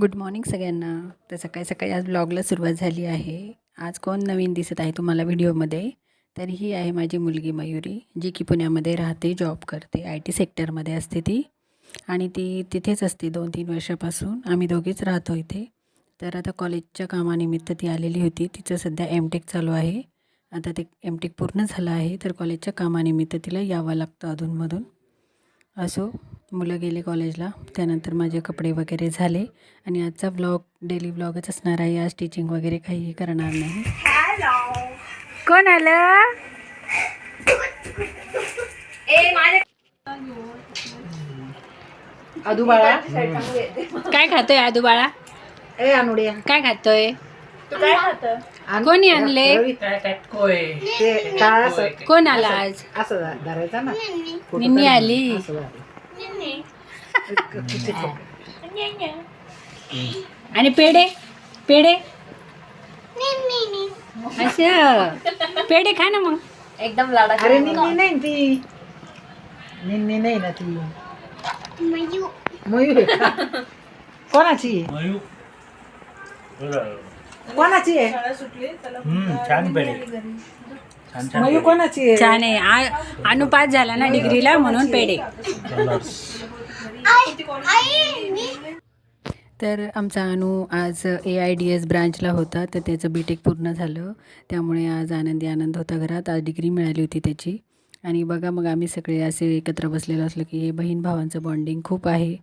Good morning सगळ्यांना. तर सकाळी सकाळी आज ब्लॉगला सुरुवात झाली आहे. आज कोण नवीन दिसत आहे तुम्हाला व्हिडिओमध्ये? तर ही आहे माझी मुलगी मयुरी जी की पुण्यामध्ये राहते जॉब करते आय टी सेक्टरमध्ये असते ती. आणि ती तिथेच असते दोन तीन वर्षापासून. आम्ही दोघेच राहतो इथे. तर आता कॉलेजच्या कामानिमित्त ती आलेली होती. तिचं सध्या एम टेक चालू आहे. आता ते एम टेक पूर्ण झालं आहे. तर कॉलेजच्या कामानिमित्त तिला यावं लागतं अधूनमधून. असो. मुलं गेले कॉलेजला त्यानंतर माझे कपडे वगैरे झाले आणि आजचा ब्लॉग डेली ब्लॉगच असणार आहे. आज टीचिंग वगैरे काहीही करणार नाही. कोण आलं? आदू बाळा. काय खातोय आदू बाळा? ए अनुड्या. काय खातोय? कोणी आणले? कोण आला आज? असं धरायचं ना. निन्नी. आली. असं धरायचं. किती छोटं. आणि पेढे पेढे असं पेढे खा ना मग एकदम लाडा अरे निन्नी नाही ना ती निन्नी नाही ना ती मयूर आहे का? कोणाची आहे? कोणाची आहे छान पेढे छान छान मयूर कोणाची आहे? छान आहे. आ- अनु पास झाला ना डिग्रीला म्हणून पेढे. तर आमचा अनु आज ए आय डी एस ब्रांचला होता तर त्याचं बी टेक पूर्ण झालं. त्यामुळे आज आनंदी आनंद होता घरात. आज डिग्री मिळाली होती त्याची. आणि बघा मग आम्ही सगळे असे एकत्र बसलेलो असलो की हे बहीण भावांचं बॉन्डिंग खूप आहे.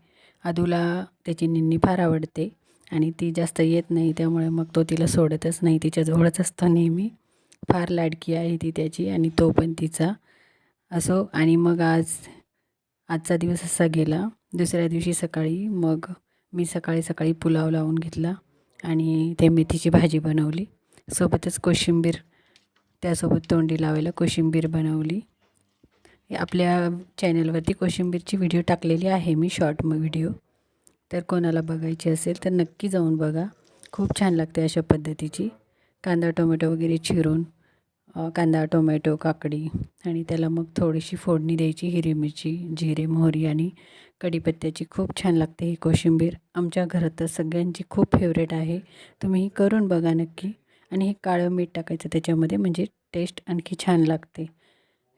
अदूला त्याची निन्नी फार आवडते. आणि ती जास्त येत नाही त्यामुळे मग तो तिला सोडतच नाही. तिच्याजवळच असतो नेहमी. फार लाडकी आहे ती त्याची आणि तो पण तिचा. असो आणि मग आज आजचा दिवस असा गेला. दुसऱ्या दिवशी सकाळी मग मी सकाळी सकाळी पुलाव लावून घेतला आणि ते मेथीची भाजी बनवली. सोबतच कोशिंबीर त्यासोबत तोंडी लावायला कोशिंबीर बनवली. आपल्या चॅनलवरती कोशिंबीरची व्हिडिओ टाकलेली आहे मी शॉर्ट म व्हिडिओ. तर कोणाला बघायची असेल तर नक्की जाऊन बघा. खूप छान लागते अशा पद्धतीची. कांदा टोमॅटो वगैरे चिरून कांदा टोमॅटो काकडी आणि त्याला मग थोडीशी फोडणी द्यायची हिरवी मिरची जिरे मोहरी आणि कढीपत्त्याची. खूप छान लागते ही कोशिंबीर. आमच्या घरात तर सगळ्यांची खूप फेवरेट आहे. तुम्ही खरं बघा नक्की. आणि हे काळं मीठ टाकायचं त्याच्यामध्ये म्हणजे टेस्ट आणखी छान लागते.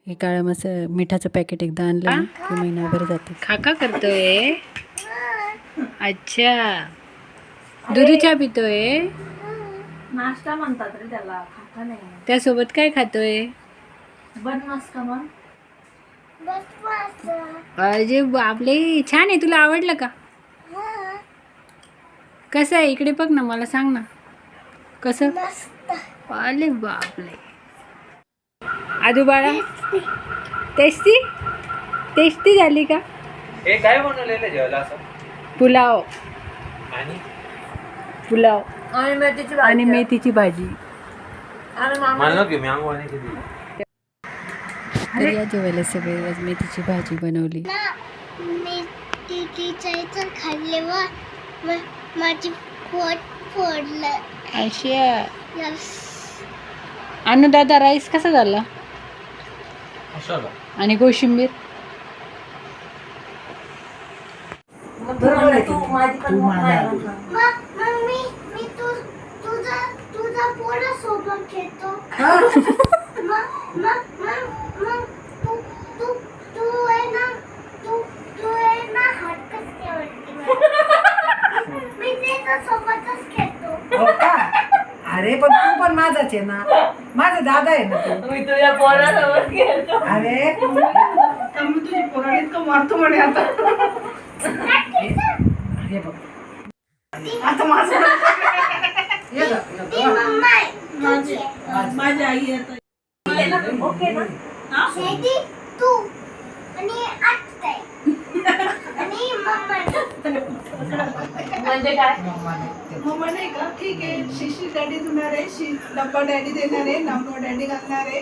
हे काळं मस मिठाचं पॅकेट एकदा आणलं की महिनाभर जाते. खाका करतोय? अच्छा. दुधी चहा पितोय? नाश्ता म्हणतात रे त्याला. त्यासोबत काय खातोय? बनवास का मग? अरे बापले छान आहे तुला आवडलं का? कसं आहे? इकडे बघ ना मला सांग ना. कसं? अरे बापले आदू बाळा टेस्टी. टेस्टी? झाली का? हे काय बनवलेलं जेवायला असं? पुलाव. आणि? पुलाव. आणि मेथीची आणि मेथीची भाजी. मला नको मी अंगवाणी केली. तर या जेवायला सगळे आज मेथीची भाजी बनवली. मी तिची चैचर खाल्ल्यावर म- माझी पोट फोडलं. अशा यस. अनु दादा राईस कसा झाला? आणि कोशिंबीर? तू की. माझी पण तू मग माझा. नाही म्हटलं. मग मग मी मी तू तुझा पोरासोबत खेळतो? मग मग मग मग तू तू तू आहे ना तू तू आहे ना हटकच ठेवते मी त्याच्या सोबतच खेळतो हो का अरे पण तू पण माझाच आहे ना माझा दादा आहे ना तू मी तुझ्या पोरासोबत खेळतो अरे मी तुझी पोराला इतकं मारतो म्हणे आता हे बघ आता माझं माझी आई ओके ना. तू आणि आत्या आणि मम्मा म्हणजे काय? मम्माने ते- मम्मा नाही का? ठीक आहे. शिशी डॅडी धुणार आहे शी डब्बा डॅडी देणार आहे नामो डॅडी घालणार आहे.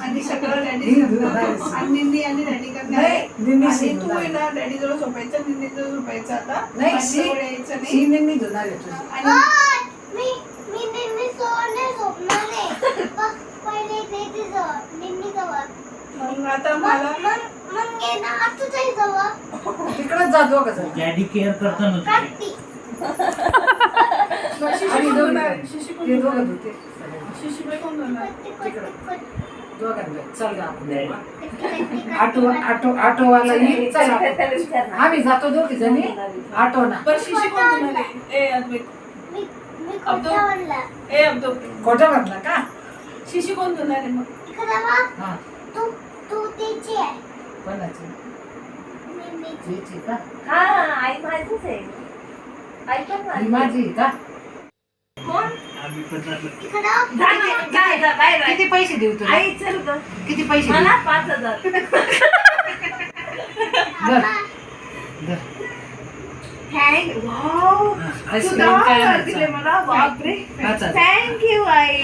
आणि सगळं डॅडी. आणि निंदी आणि डॅडी करणार नाही, आहे निन्नी आणि तू आहे. ना डॅडी जवळ झोपायचं निंदी जवळ झोपायचं आता. नाही माझ्याजवळ यायचं शी शी नाही. निन्नी धुणार आहे तुझी. आणि मी मी नेहमी सोने झोपणार. आहे प- पहिले नेहमी जवळ नेहमी जवळ. मग आता मला मग मग ये ना तुझ्याही जवळ. तिकडच जा दोघं जण. डॅडी केअर करतो ना तुझी काढती. शिशी कोण ते धुणार? दोघं धुते शिशीबाई कोण धुणार? दोघांना चल गा आपण. जाऊ. ऑटो ऑटो ऑटोवाला येईल. चल आपण. आम्ही जातो दोघी जणी. ऑटो ना. बरं शिशी कोण आहे? ए अद्वैत अब्दू. ए अब्दू खोटं म्हणला का? शिशी कोण धुणार आहे मग? हा. तू तू तिची आहे. कोणाची? का? हा आई माझीच आहे. आई पण ही माझी माझी का? कोण? इकडे जा ना, जा, जा, बाहेर आहे. किती पैसे देऊ तुला? आई चल ग. किती पैसे देऊ? मला पाच हजार. धर धर थँक वाव काय हजार दिले? मला बापरे. थँक यू आई.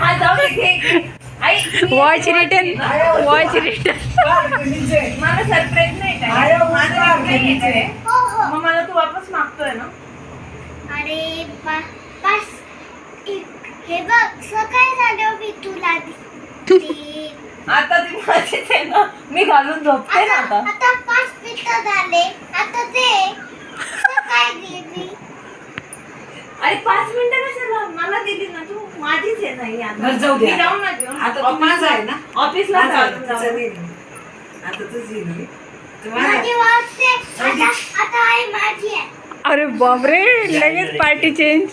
हा जाऊ दे घे, घे. आई मी- वॉच रिटर्न वॉच रिटर्न मला सरप्राईज नाही काय आया, घे आहे. हो हो. मग मला तू वापस मागतोय ना? अरे बा बस. एक- हे बघ सकाळी झाल्यावर मी तुला दे आता ती मी घालून झोपते ना आता आता. पाच मिनिटं झाले. आता दे. सकाळी दे मी अरे पाच मिनिटं कशाला मला दिली ना तू. माझीच आहे ना ही आता. बरं, जाऊ दे. मी जाऊ ना घेऊन. आता तू माझा आहे ना? ऑफिसला माझा आहे, जाऊ. नाही. आता तुझी नाही. तू माझा. माझी आता आता आई माझी आहे. अरे बापरे लगेच पार्टी चेंज.